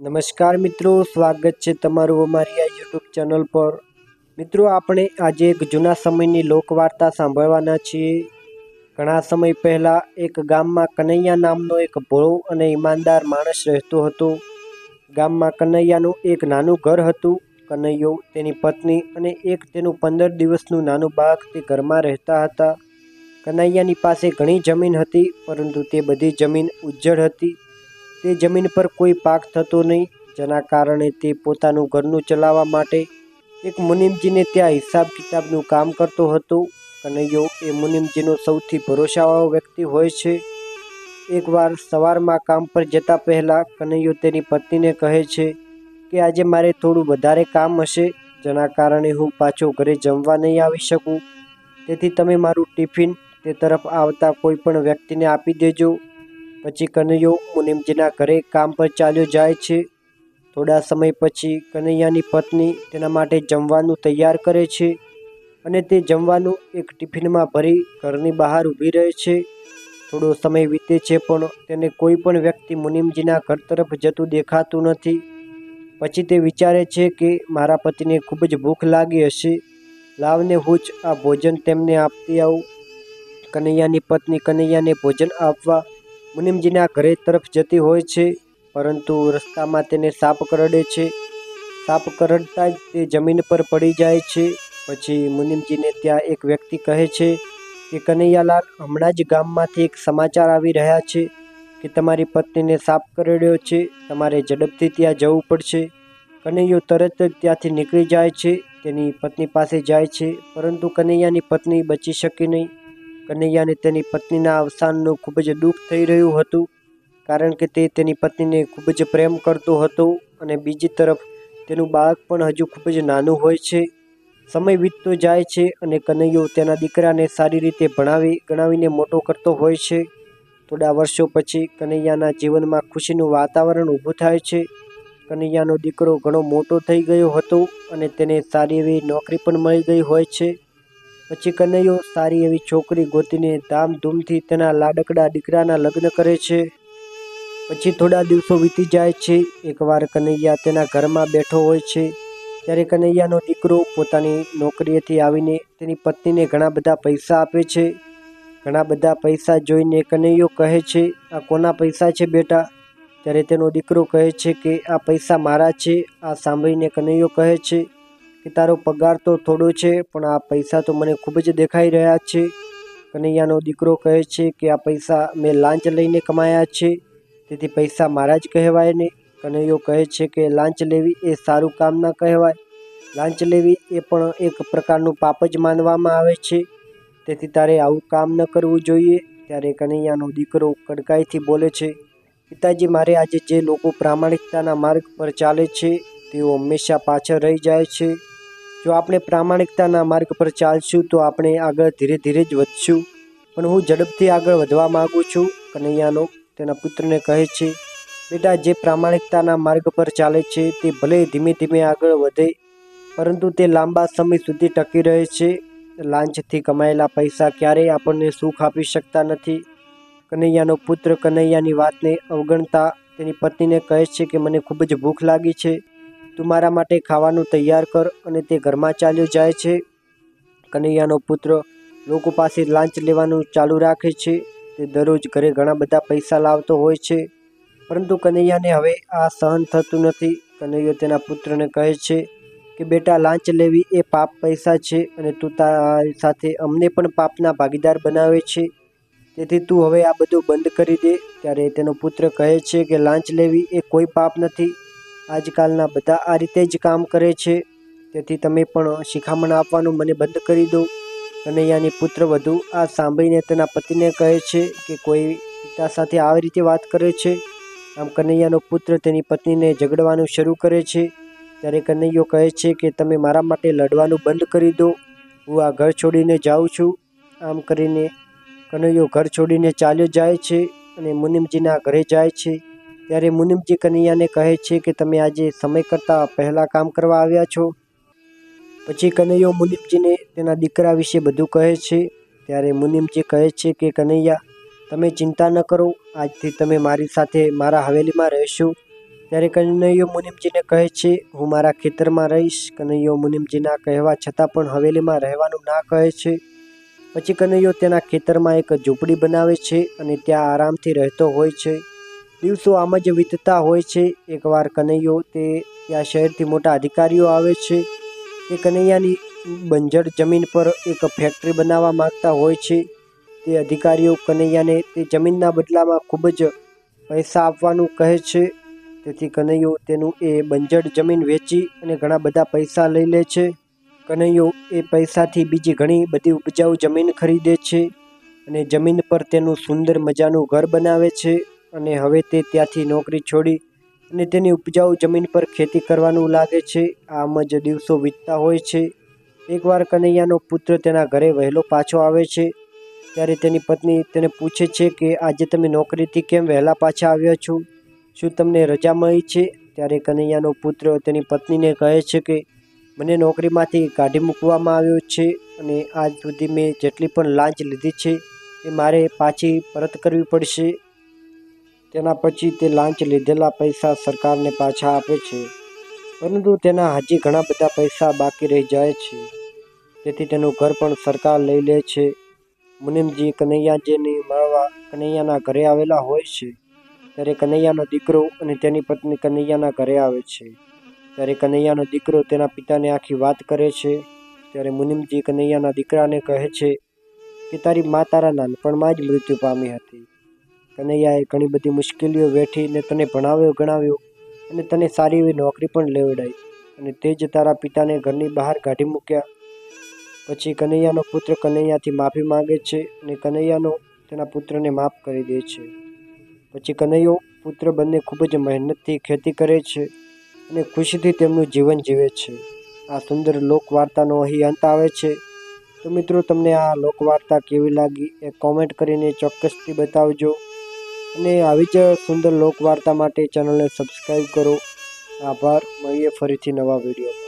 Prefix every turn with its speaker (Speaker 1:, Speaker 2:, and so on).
Speaker 1: નમસ્કાર મિત્રો, સ્વાગત છે તમારું અમારી આ યુટ્યુબ ચેનલ પર. મિત્રો, આપણે આજે એક જૂના સમયની લોકવાર્તા સાંભળવાના છીએ. ઘણા સમય પહેલાં એક ગામમાં કનૈયા નામનો એક ભોળો અને ઈમાનદાર માણસ રહેતો હતો. ગામમાં કનૈયાનું એક નાનું ઘર હતું. કનૈયો, તેની પત્ની અને એક તેનું પંદર દિવસનું નાનું બાળક તે ઘરમાં રહેતા હતા. કનૈયાની પાસે ઘણી જમીન હતી, પરંતુ તે બધી જમીન ઉજ્જડ હતી. તે જમીન પર કોઈ પાક થતો નહીં. જેના કારણે તે પોતાનું ઘરનું ચલાવવા માટે એક મુનિમજીને ત્યાં હિસાબ કિતાબનું કામ કરતો હતો. કનૈયો એ મુનિમજીનો સૌથી ભરોસાવાળો વ્યક્તિ હોય છે. એકવાર સવારમાં કામ પર જતા પહેલાં કનૈયો તેની પત્નીને કહે છે કે, આજે મારે થોડું વધારે કામ હશે, જેના કારણે હું પાછો ઘરે જમવા નહીં આવી શકું. તેથી તમે મારું ટિફિન તે તરફ આવતા કોઈ પણ વ્યક્તિને આપી દેજો. પછી કનૈયો મુનિમજીના ઘરે કામ પર ચાલ્યો જાય છે. થોડા સમય પછી કનૈયાની પત્ની તેના માટે જમવાનું તૈયાર કરે છે અને તે જમવાનું એક ટિફિનમાં ભરી ઘરની બહાર ઊભી રહે છે. થોડો સમય વીતે છે પણ તેને કોઈ પણ વ્યક્તિ મુનિમજીના ઘર તરફ જતું દેખાતું નથી. પછી તે વિચારે છે કે મારા પતિને ખૂબ જ ભૂખ લાગી હશે. લાવને હું જ આ ભોજન તેમને આપતી આવું. કનૈયાની પત્ની કનૈયાને ભોજન આપવા મુનિમજીના ઘરે તરફ જતી હોય છે, પરંતુ રસ્તામાં તેને સાપ કરડે છે. સાપ કરડતા જ તે જમીન પર પડી જાય છે. પછી મુનિમજીને ત્યાં એક વ્યક્તિ કહે છે કે, કનૈયાલાલ, હમણાં જ ગામમાંથી એક સમાચાર આવી રહ્યા છે કે તમારી પત્નીને સાપ કરડ્યો છે. તમારે ઝડપથી ત્યાં જવું પડશે. કનૈયો તરત જ ત્યાંથી નીકળી જાય છે. તેની પત્ની પાસે જાય છે, પરંતુ કનૈયાની પત્ની બચી શકી નહીં. કનૈયાને તેની પત્નીના અવસાનનું ખૂબ જ દુઃખ થઈ રહ્યું હતું, કારણ કે તે તેની પત્નીને ખૂબ જ પ્રેમ કરતો હતો અને બીજી તરફ તેનું બાળક પણ હજુ ખૂબ જ નાનું હોય છે. સમય વીતતો જાય છે અને કનૈયો તેના દીકરાને સારી રીતે ભણાવી, ગણાવીને મોટો કરતો હોય છે. થોડા વર્ષો પછી કનૈયાના જીવનમાં ખુશીનું વાતાવરણ ઊભું થાય છે. કનૈયાનો દીકરો ઘણો મોટો થઈ ગયો હતો અને તેને સારી એવી નોકરી પણ મળી ગઈ હોય છે. પછી કનૈયો સારી એવી છોકરી ગોતીને ધામધૂમથી તેના લાડકડા દીકરાના લગ્ન કરે છે. પછી થોડા દિવસો વીતી જાય છે. એકવાર કનૈયા તેના ઘરમાં બેઠો હોય છે. ત્યારે કનૈયાનો દીકરો પોતાની નોકરીએથી આવીને તેની પત્નીને ઘણા બધા પૈસા આપે છે. ઘણા બધા પૈસા જોઈને કનૈયો કહે છે, આ કોના પૈસા છે બેટા? ત્યારે તેનો દીકરો કહે છે કે, આ પૈસા મારા છે. આ સાંભળીને કનૈયો કહે છે કે તારો પગાર તો થોડો છે, પણ આ પૈસા તો મને ખૂબ જ દેખાઈ રહ્યા છે. કનૈયાનો દીકરો કહે છે કે આ પૈસા મેં લાંચ લઈને કમાયા છે, તેથી પૈસા મારા જ કહેવાય ને. કનૈયો કહે છે કે લાંચ લેવી એ સારું કામ ના કહેવાય. લાંચ લેવી એ પણ એક પ્રકારનું પાપ જ માનવામાં આવે છે. તેથી તારે આવું કામ ન કરવું જોઈએ. ત્યારે કનૈયાનો દીકરો કડકાઈથી બોલે છે, પિતાજી, મારે આજે જે લોકો પ્રામાણિકતાના માર્ગ પર ચાલે છે, તેઓ હંમેશા પાછળ રહી જાય છે. જો આપણે પ્રામાણિકતાના માર્ગ પર ચાલશું, તો આપણે આગળ ધીરે ધીરે જ વધશું. પણ હું ઝડપથી આગળ વધવા માગું છું. કનૈયાનો તેના પુત્રને કહે છે, બેટા, જે પ્રામાણિકતાના માર્ગ પર ચાલે છે, તે ભલે ધીમે ધીમે આગળ વધે, પરંતુ તે લાંબા સમય સુધી ટકી રહે છે. લાંચથી કમાયેલા પૈસા ક્યારેય આપણને સુખ આપી શકતા નથી. કનૈયાનો પુત્ર કનૈયાની વાતને અવગણતા તેની પત્નીને કહે છે કે, મને ખૂબ જ ભૂખ લાગી છે. તું મારા માટે ખાવાનું તૈયાર કર અને તે ઘરમાં ચાલ્યો જાય છે. કનૈયાનો પુત્ર લોકો પાસે લાંચ લેવાનું ચાલુ રાખે છે. તે દરરોજ ઘરે ઘણા બધા પૈસા લાવતો હોય છે. પરંતુ કનૈયાને હવે આ સહન થતું નથી. કનૈયો તેના પુત્રને કહે છે કે, બેટા, લાંચ લેવી એ પાપ પૈસા છે અને તું તારી સાથે અમને પણ પાપના ભાગીદાર બનાવે છે. તેથી તું હવે આ બધું બંધ કરી દે. ત્યારે તેનો પુત્ર કહે છે કે, લાંચ લેવી એ કોઈ પાપ નથી. આજકાલના બધા આ રીતે જ કામ કરે છે. તેથી તમે પણ શિખામણ આપવાનું મને બંધ કરી દો. કનૈયાની પુત્ર વધુ આ સાંભળીને તેના પતિને કહે છે કે કોઈ પિતા સાથે આવી રીતે વાત કરે છે. આમ કનૈયાનો પુત્ર તેની પત્નીને ઝઘડવાનું શરૂ કરે છે. ત્યારે કનૈયો કહે છે કે તમે મારા માટે લડવાનું બંધ કરી દો. હું આ ઘર છોડીને જાઉં છું. આમ કરીને કનૈયો ઘર છોડીને ચાલ્યો જાય છે અને મુનિમજીના ઘરે જાય છે. ત્યારે મુનિમજી કનૈયાને કહે છે કે તમે આજે સમય કરતાં પહેલાં કામ કરવા આવ્યા છો. પછી કનૈયો મુનિમજીને તેના દીકરા વિશે બધું કહે છે. ત્યારે મુનિમજી કહે છે કે, કનૈયા, તમે ચિંતા ન કરો. આજથી તમે મારી સાથે મારા હવેલીમાં રહેશો. ત્યારે કનૈયો મુનિમજીને કહે છે, હું મારા ખેતરમાં રહીશ. કનૈયો મુનિમજીના કહેવા છતાં પણ હવેલીમાં રહેવાનું ના કહે છે. પછી કનૈયો તેના ખેતરમાં એક ઝૂંપડી બનાવે છે અને ત્યાં આરામથી રહેતો હોય છે. દિવસો આમ જ વીતતા હોય છે. એકવાર કનૈયો તે ત્યાં શહેરથી મોટા અધિકારીઓ આવે છે. તે કનૈયાની બંજર જમીન પર એક ફેક્ટરી બનાવવા માગતા હોય છે. તે અધિકારીઓ કનૈયાને તે જમીનના બદલામાં ખૂબ જ પૈસા આપવાનું કહે છે. તેથી કનૈયો તેનું એ બંજર જમીન વેચી અને ઘણા બધા પૈસા લઈ લે છે. કનૈયો એ પૈસાથી બીજી ઘણી બધી ઉપજાઉ જમીન ખરીદે છે અને જમીન પર તેનું સુંદર મજાનું ઘર બનાવે છે. અને હવે તે ત્યાંથી નોકરી છોડી અને તેની ઉપજાઉ જમીન પર ખેતી કરવાનું લાગે છે. આમ જ દિવસો વીતતા હોય છે. એકવાર કનૈયાનો પુત્ર તેના ઘરે વહેલો પાછો આવે છે, ત્યારે તેની પત્ની તેને પૂછે છે કે, આજે તમે નોકરીથી કેમ વહેલા પાછા આવ્યા છો? શું તમને રજા મળી છે? ત્યારે કનૈયાનો પુત્ર તેની પત્નીને કહે છે કે, મને નોકરીમાંથી કાઢી મૂકવામાં આવ્યો છે અને આજ સુધી મેં જેટલી પણ લાંચ લીધી છે, એ મારે પાછી પરત કરવી પડશે. તેના પછી તે લાંચ લીધેલા પૈસા સરકારને પાછા આપે છે. પરંતુ તેના હજી ઘણા બધા પૈસા બાકી રહી જાય છે. તેથી તેનું ઘર પણ સરકાર લઈ લે છે. મુનિમજી કનૈયાજીને મળવા કનૈયાના ઘરે આવેલા હોય છે. ત્યારે કનૈયાનો દીકરો અને તેની પત્ની કનૈયાના ઘરે આવે છે. ત્યારે કનૈયાનો દીકરો તેના પિતાને આખી વાત કરે છે. ત્યારે મુનિમજી કનૈયાના દીકરાને કહે છે કે તારી મા તારા નાનપણમાં જ મૃત્યુ પામી હતી. કનૈયાએ ઘણી બધી મુશ્કેલીઓ વેઠીને તને ભણાવ્યો, ગણાવ્યો અને તને સારી એવી નોકરી પણ લેવડાવી અને તે જ તારા પિતાને ઘરની બહાર કાઢી મૂક્યા. પછી કનૈયાનો પુત્ર કનૈયાથી માફી માંગે છે અને કનૈયાનો તેના પુત્રને માફ કરી દે છે. પછી કનૈયો પુત્ર બંને ખૂબ જ મહેનતથી ખેતી કરે છે અને ખુશીથી તેમનું જીવન જીવે છે. આ સુંદર લોકવાર્તાનો અહીં અંત આવે છે. તો મિત્રો, તમને આ લોકવાર્તા કેવી લાગી એ કોમેન્ટ કરીને ચોક્કસથી બતાવજો. અને આવી જ સુંદર લોકવાર્તા માટે ચેનલને સબસ્ક્રાઈબ કરો. આભાર. મળીએ ફરીથી નવા વિડીયોમાં